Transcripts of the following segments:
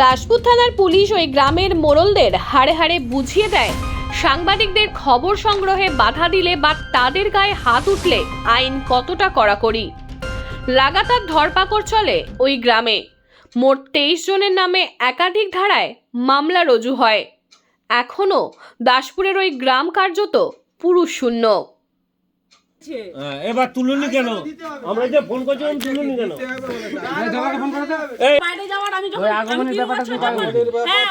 দাসপুর থানার পুলিশ ওই গ্রামের মোড়লদের হাড়ে হাড়ে বুঝিয়ে দেয়, সাংবাদিকদের খবর সংগ্রহে বাধা দিলে বা তাদের গায়ে হাত উঠলে আইন কতটা কড়াকড়ি। লাগাতার ধরপাকড় চলে ওই গ্রামে। মোট তেইশ জনের নামে একাধিক ধারায় মামলা রুজু হয়। এখনও দাসপুরের ওই গ্রাম কার্যত পুরুষ শূন্য। হ্যাঁ, এবার তুলুনি কেন? আমরা যে ফোন করছিলাম তুলুনি কেন? হ্যাঁ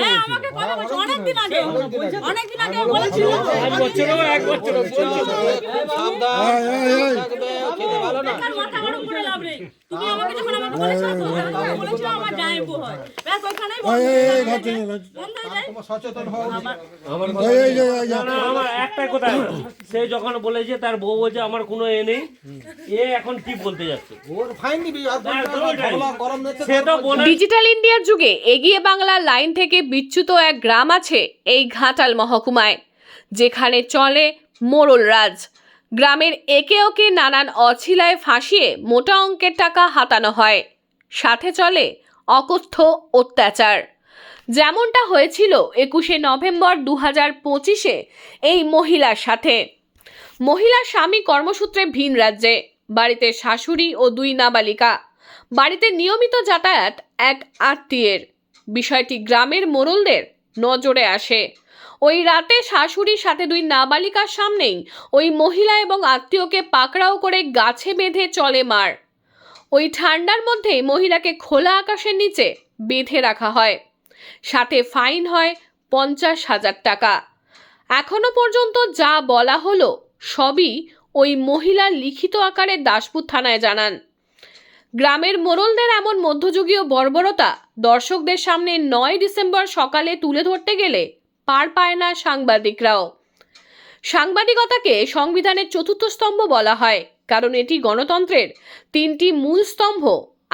হ্যাঁ আমাকে কথা বলছে। অনেকদিন আগে বলেছিল এক বছরও এক বছর বেকার মাথা গরম করে লাভ নেই তুমি আমাকে যখন আমাকে বলেছ তোমাকে কথা বলেছ আমার জামাইবু হয়। ব্যাস ওখানেই বন্ধ হয়ে যায়। বন্ধ হয়ে আমার না, আমার একটাই কথা সে যখন বলেছে তার বউ বলছে আমার কোনো এ নেই। এ এখন কি বলতে যাচ্ছে? সে তো ডিজিটাল ইন্ডিয়ার যুগে এগিয়ে বাংলা লাইন থেকে বিচ্যুত এক গ্রাম আছে এই ঘাটাল মহকুমায় যেখানে চলে মোড়ল রাজ। গ্রামের একে ওকে নানান অছিলায় ফাঁসিয়ে মোটা অঙ্কের টাকা হাতানো হয়। সাথে চলে অকথ্য অত্যাচার। যেমনটা হয়েছিল একুশে নভেম্বর দু হাজার পঁচিশে এই মহিলার সাথে। মহিলা স্বামী কর্মসূত্রে ভিন রাজ্যে। বাড়িতে শাশুড়ি ও দুই নাবালিকা। বাড়িতে নিয়মিত যাতায়াত এক আত্মীয়ের। বিষয়টি গ্রামের মোড়লদের নজরে আসে। ওই রাতে শাশুড়ির সাথে দুই নাবালিকার সামনেই ওই মহিলা এবং আত্মীয়কে পাকড়াও করে গাছে বেঁধে চলে মার। ওই ঠান্ডার মধ্যেই মহিলাকে খোলা আকাশের নিচে বেঁধে রাখা হয়। সাথে ফাইন হয় পঞ্চাশ হাজার টাকা। এখনও পর্যন্ত যা বলা হলো সবই ওই মহিলার লিখিত আকারে দাসপুর থানায় জানান। গ্রামের মোড়লদের এমন মধ্যযুগীয় বর্বরতা দর্শকদের সামনে নয় ডিসেম্বর সকালে তুলে ধরতে গেলে পার পায় না সাংবাদিকরাও। সাংবাদিকতাকে সংবিধানের চতুর্থ স্তম্ভ বলা হয়, কারণ এটি গণতন্ত্রের তিনটি মূল স্তম্ভ।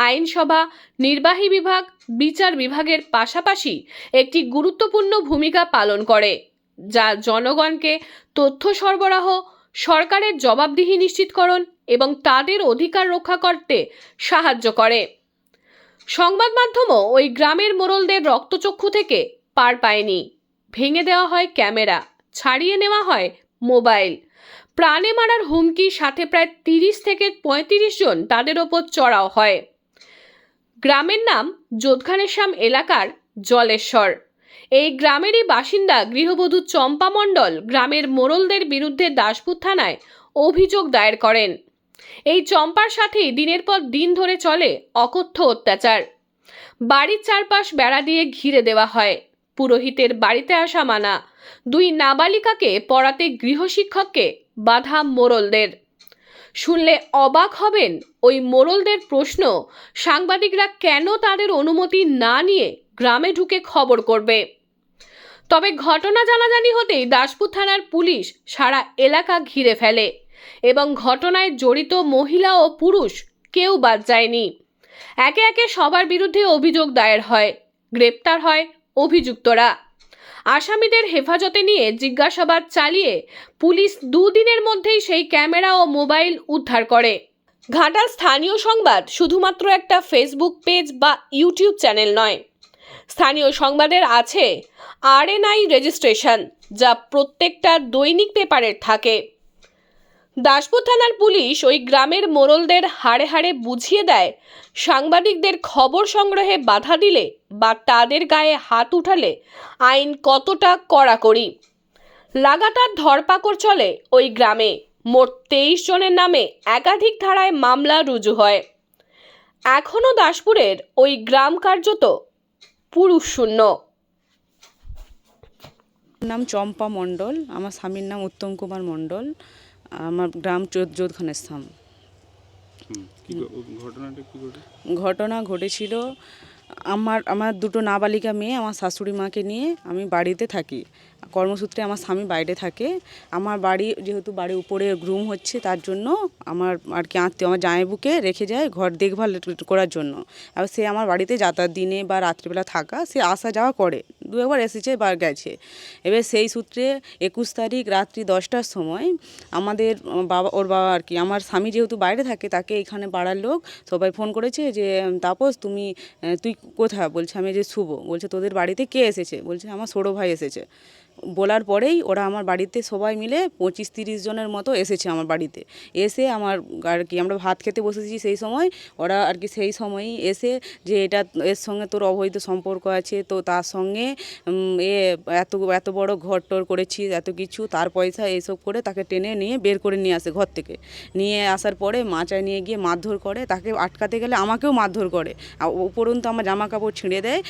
আইনসভা, নির্বাহী বিভাগ, বিচার বিভাগের পাশাপাশি একটি গুরুত্বপূর্ণ ভূমিকা পালন করে, যা জনগণকে তথ্য সরবরাহ, সরকারের জবাবদিহি নিশ্চিতকরণ এবং তাদের অধিকার রক্ষা করতে সাহায্য করে। সংবাদ মাধ্যমও ওই গ্রামের মোড়লদের রক্তচক্ষু থেকে পার পায়নি। ভেঙে দেওয়া হয় ক্যামেরা, ছাড়িয়ে নেওয়া হয় মোবাইল। প্রাণে মারার হুমকি সাথে প্রায় তিরিশ থেকে পঁয়ত্রিশ জন তাদের ওপর চড়াও হয়। গ্রামের নাম যোধখানেশ্যাম এলাকার জলেশ্বর। এই গ্রামেরই বাসিন্দা গৃহবধূ চম্পা মণ্ডল গ্রামের মোড়লদের বিরুদ্ধে দাসপুর থানায় অভিযোগ দায়ের করেন। এই চম্পার সাথেই দিনের পর দিন ধরে চলে অকথ্য অত্যাচার। বাড়ির চারপাশ বেড়া দিয়ে ঘিরে দেওয়া হয়। পুরোহিতের বাড়িতে আসা মানা। দুই নাবালিকাকে পড়াতে গৃহশিক্ষককে বাধা মোরলদের। শুনলে অবাক হবেন ওই মোরলদের প্রশ্ন, সাংবাদিকরা কেন তাদের অনুমতি না নিয়ে গ্রামে ঢুকে খবর করবে? তবে ঘটনা জানাজানি হতেই দাসপুর থানার পুলিশ সারা এলাকা ঘিরে ফেলে এবং ঘটনায় জড়িত মহিলা ও পুরুষ কেউ বাদ যায়নি। একে একে সবার বিরুদ্ধে অভিযোগ দায়ের হয়, গ্রেপ্তার হয় অভিযুক্তরা। আসামিদের হেফাজতে নিয়ে জিজ্ঞাসাবাদ চালিয়ে পুলিশ দুদিনের মধ্যেই সেই ক্যামেরা ও মোবাইল উদ্ধার করে। ঘাটাল স্থানীয় সংবাদ শুধুমাত্র একটা ফেসবুক পেজ বা ইউটিউব চ্যানেল নয়। স্থানীয় সংবাদের আছে আরএনআই রেজিস্ট্রেশন, যা প্রত্যেকটা দৈনিক পেপারের থাকে। দাসপুর থানার পুলিশ ওই গ্রামের মোড়লদের হাড়ে হাড়ে বুঝিয়ে দেয়, সাংবাদিকদের খবর সংগ্রহে বাধা দিলে বা তাদের গায়ে হাত উঠালে আইন কতটা কড়াকড়ি। লাগাতার ধরপাকড় চলে ওই গ্রামে, মোট তেইশ জনের নামে একাধিক ধারায় মামলা রুজু হয়। এখনও দাসপুরের ওই গ্রাম কার্যত পুরুষ শূন্য। নাম চম্পা মণ্ডল, আমার স্বামীর নাম উত্তম কুমার মণ্ডল। আমার গ্রাম চোদ- যোধখানের স্থান। ঘটনা ঘটেছিল আমার আমার দুটো নাবালিকা মেয়ে আমার শাশুড়ি মাকে নিয়ে আমি বাড়িতে থাকি। কর্মসূত্রে আমার স্বামী বাইরে থাকে। আমার বাড়ি যেহেতু বাড়ির উপরে গ্রুম হচ্ছে তার জন্য আমার আর কি আত্মীয় আমার জামাইবুকে রেখে যায় ঘর দেখভাল করার জন্য। আর সে আমার বাড়িতে যাতায়াত দিনে বা রাত্রিবেলা থাকা সে আসা যাওয়া করে। দু একবার এসেছে বা গেছে। এবার সেই সূত্রে একুশ তারিখ রাত্রি দশটার সময় আমাদের বাবা, ওর বাবা আর কি, আমার স্বামী যেহেতু বাইরে থাকে, তাকে এখানে পাড়ার লোক সবাই ফোন করেছে যে, তাপস, তুমি তুই কোথায়? বলছে, আমি যে শুভ। বলছে, তোদের বাড়িতে কে এসেছে? বলছে, আমার ছোটো ভাই এসেছে। বলার পরেই ওরা আমার বাড়িতে সবাই মিলে পঁচিশ তিরিশ জনের মতো এসেছে আমার বাড়িতে। এসে আমার আর কি, আমরা ভাত খেতে বসেছি সেই সময়, ওরা আর কি সেই সময়ই এসে যে, এটা, এর সঙ্গে তোর অবৈধ সম্পর্ক আছে, তো তার সঙ্গে এ এত এত বড় ঘর টর করেছি এত কিছু, তার পয়সা এইসব করে তাকে টেনে নিয়ে বের করে নিয়ে আসে ঘর থেকে। নিয়ে আসার পরে মাচায় নিয়ে গিয়ে মারধর করে, তাকে আটকাতে গেলে আমাকেও মারধর করে। উপরন্তু আমার জামা কাপড় ছিঁড়ে দেয়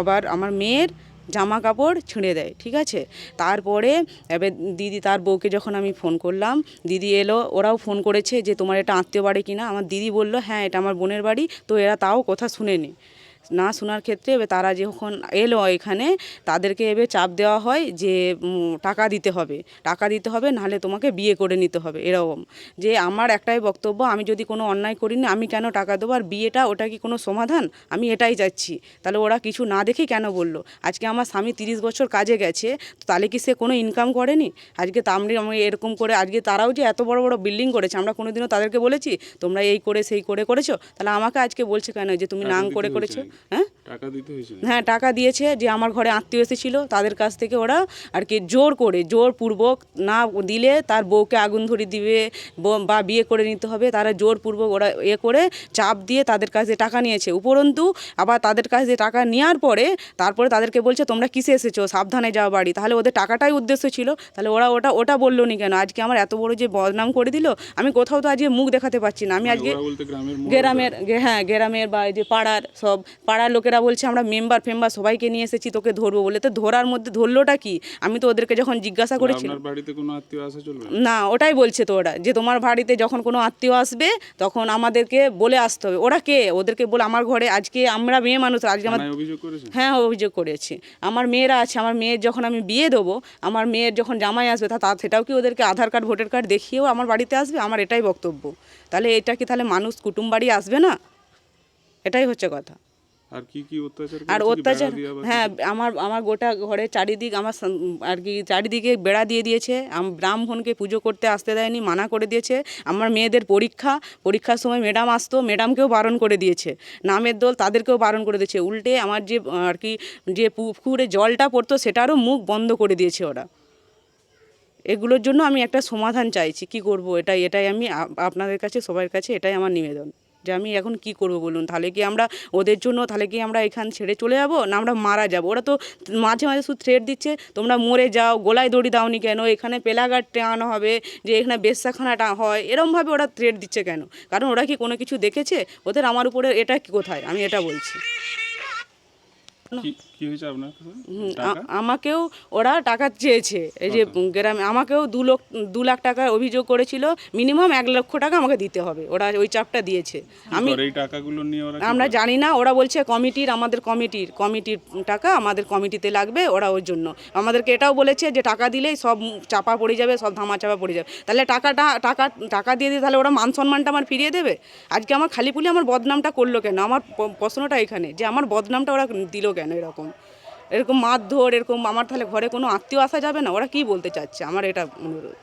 আবার আমার মেয়ের জামা কাপড় ছিঁড়ে দেয়, ঠিক আছে? তারপরে এবার দিদি, তার বউকে যখন আমি ফোন করলাম, দিদি এলো, ওরাও ফোন করেছে যে, তোমার এটা আত্মীয় বাড়ি কিনা? আমার দিদি বলল হ্যাঁ এটা আমার বোনের বাড়ি, তো এরা তাও কথা শুনেনি। না শোনার ক্ষেত্রে এবার তারা যখন এলো এখানে তাদেরকে এবার চাপ দেওয়া হয় যে টাকা দিতে হবে। টাকা দিতে হবে নাহলে তোমাকে বিয়ে করে নিতে হবে এরকম। যে আমার একটাই বক্তব্য আমি যদি কোনো অন্যায় করি না আমি কেন টাকা দেবো? আর বিয়েটা ওটা কি কোনো সমাধান? আমি এটাই চাচ্ছি। তাহলে ওরা কিছু না দেখেই কেন বলল? আজকে আমার স্বামী তিরিশ বছর কাজে গেছে তো তাহলে কি সে কোনো ইনকাম করেনি? আজকে তামরি আমি এরকম করে আজকে তারাও যে এত বড় বড় বিল্ডিং করেছে আমরা কোনোদিনও তাদেরকে বলেছি তোমরা এই করে সেই করে করেছ? তাহলে আমাকে আজকে বলছে কেন যে তুমি নাং করে করেছ? হ্যাঁ? টাকা দিতে হয়েছিল? হ্যাঁ টাকা দিয়েছে যে আমার ঘরে আত্মীয় এসেছিল তাদের কাছ থেকে ওরা আর কি জোর করে জোর পূর্বক না দিলে তার বউকে আগুন ধরে দিবে ব- বিয়ে করে নিতে হবে তারা জোর পূর্বক ওরা এ করে চাপ দিয়ে তাদের কাছে টাকা নিয়েছে। উপরন্তু আবার তাদের কাছে টাকা নেওয়ার পরে তারপরে তাদেরকে বলছে তোমরা কিসে এসেছ? সাবধানে যাও বাড়ি। তাহলে ওদের টাকাটাই উদ্দেশ্য ছিল। তাহলে ওরা ওটা ওটা বলল নি কেন? আজকে আমার এত বড় যে বদনাম করে দিল আমি কোথাও তো আজকে মুখ দেখাতে পারছি না। আমি মানে আজকে গ্রামের হ্যাঁ গ্রামের বা এই যে পাড়ার সব পাড়ার লোকেরা বলছে আমরা মেম্বার ফেম্বার সবাইকে নিয়ে এসেছি তোকে ধরবো। বলে তো ধরার মধ্যে ধরলোটা কি? আমি তো ওদেরকে যখন জিজ্ঞাসা আসা চলবে? না? ওটাই বলছে তো ওরা যে তোমার বাড়িতে যখন কোনো আত্মীয় আসবে তখন আমাদেরকে বলে আসতে হবে। ওরা কে? ওদেরকে বলে আমার ঘরে আজকে আমরা মেয়ে মানুষ আজকে আমার হ্যাঁ অভিযোগ করেছি। আমার মেয়েরা আছে আমার মেয়ের যখন আমি বিয়ে দেবো আমার মেয়ের যখন জামাই আসবে তা- সেটাও কি ওদেরকে আধার কার্ড ভোটার কার্ড দেখিয়েও আমার বাড়িতে আসবে? আমার এটাই বক্তব্য। তাহলে এটা কি তাহলে মানুষ কুটুম বাড়ি আসবে না? এটাই হচ্ছে কথা। আর কি কি অত্যাচার আর অত্যাচার? হ্যাঁ আমার আমার গোটা ঘরে চারিদিক আমার আর কি চারিদিকে বেড়া দিয়ে দিয়েছে। আম- ব্রাহ্মণকে পুজো করতে আসতে দেয়নি মানা করে দিয়েছে। আমার মেয়েদের পরীক্ষা পরীক্ষার সময় ম্যাডাম আসতো ম্যাডামকেও বারণ করে দিয়েছে। নামের দোল তাদেরকেও বারণ করে দিয়েছে। উল্টে আমার যে আর কি যে পুকুরে জলটা পড়তো সেটারও মুখ বন্ধ করে দিয়েছে ওরা। এগুলোর জন্য আমি একটা সমাধান চাইছি। কি করব? এটাই এটাই আমি আপনাদের কাছে সবার কাছে এটাই আমার নিবেদন। যে আমি এখন কি করব বলুন? তাহলে কি আমরা ওদের জন্য, তাহলে কি আমরা এখান ছেড়ে চলে যাব? না আমরা মারা যাব? ওরা তো মাঝে মাঝে শুধু থ্রেট দিচ্ছে, তোমরা মরে যাও, গোলায় দড়ি দাওনি কেন? এখানে পেলাঘাট টানো হবে, যে এখানে বেশ্যাখানাটা হয়। এরমভাবে ওরা থ্রেট দিচ্ছে কেন? কারণ ওরা কি কোনো কিছু দেখেছে? ওদের আমার উপরে এটা কি কোথায়? আমি এটা বলছি। কি হয়েছে আপনার টাকা? আমাকেও ওরা টাকা চেয়েছে এই যে গ্রামে আমাকেও দু লক্ষ দু লাখ টাকার অভিযোগ করেছিল মিনিমাম এক লক্ষ টাকা আমাকে দিতে হবে ওরা ওই চাপটা দিয়েছে। আমি এই টাকাগুলো নিয়ে ওরা আমরা জানি না ওরা বলছে কমিটির আমাদের কমিটির কমিটির টাকা আমাদের কমিটিতে লাগবে ওরা ওর জন্য। আমাদেরকে এটাও বলেছে যে টাকা দিলেই সব চাপা পড়ে যাবে সব ধামা চাপা পড়ে যাবে। তাহলে টাকাটা টাকা টাকা দিয়ে দিয়ে তাহলে ওরা মান সম্মানটা আমার ফিরিয়ে দেবে? আজকে আমার খালিপুলি আমার বদনামটা করল কেন? আমার প্রশ্নটা এখানে যে আমার বদনামটা ওরা দিল কেন এরকম? এরকম মারধর, এরকম আমার তাহলে ঘরে কোনো আত্মীয় আসা যাবে না? ওরা কি বলতে চাচ্ছে? আমার এটা অনুরোধ।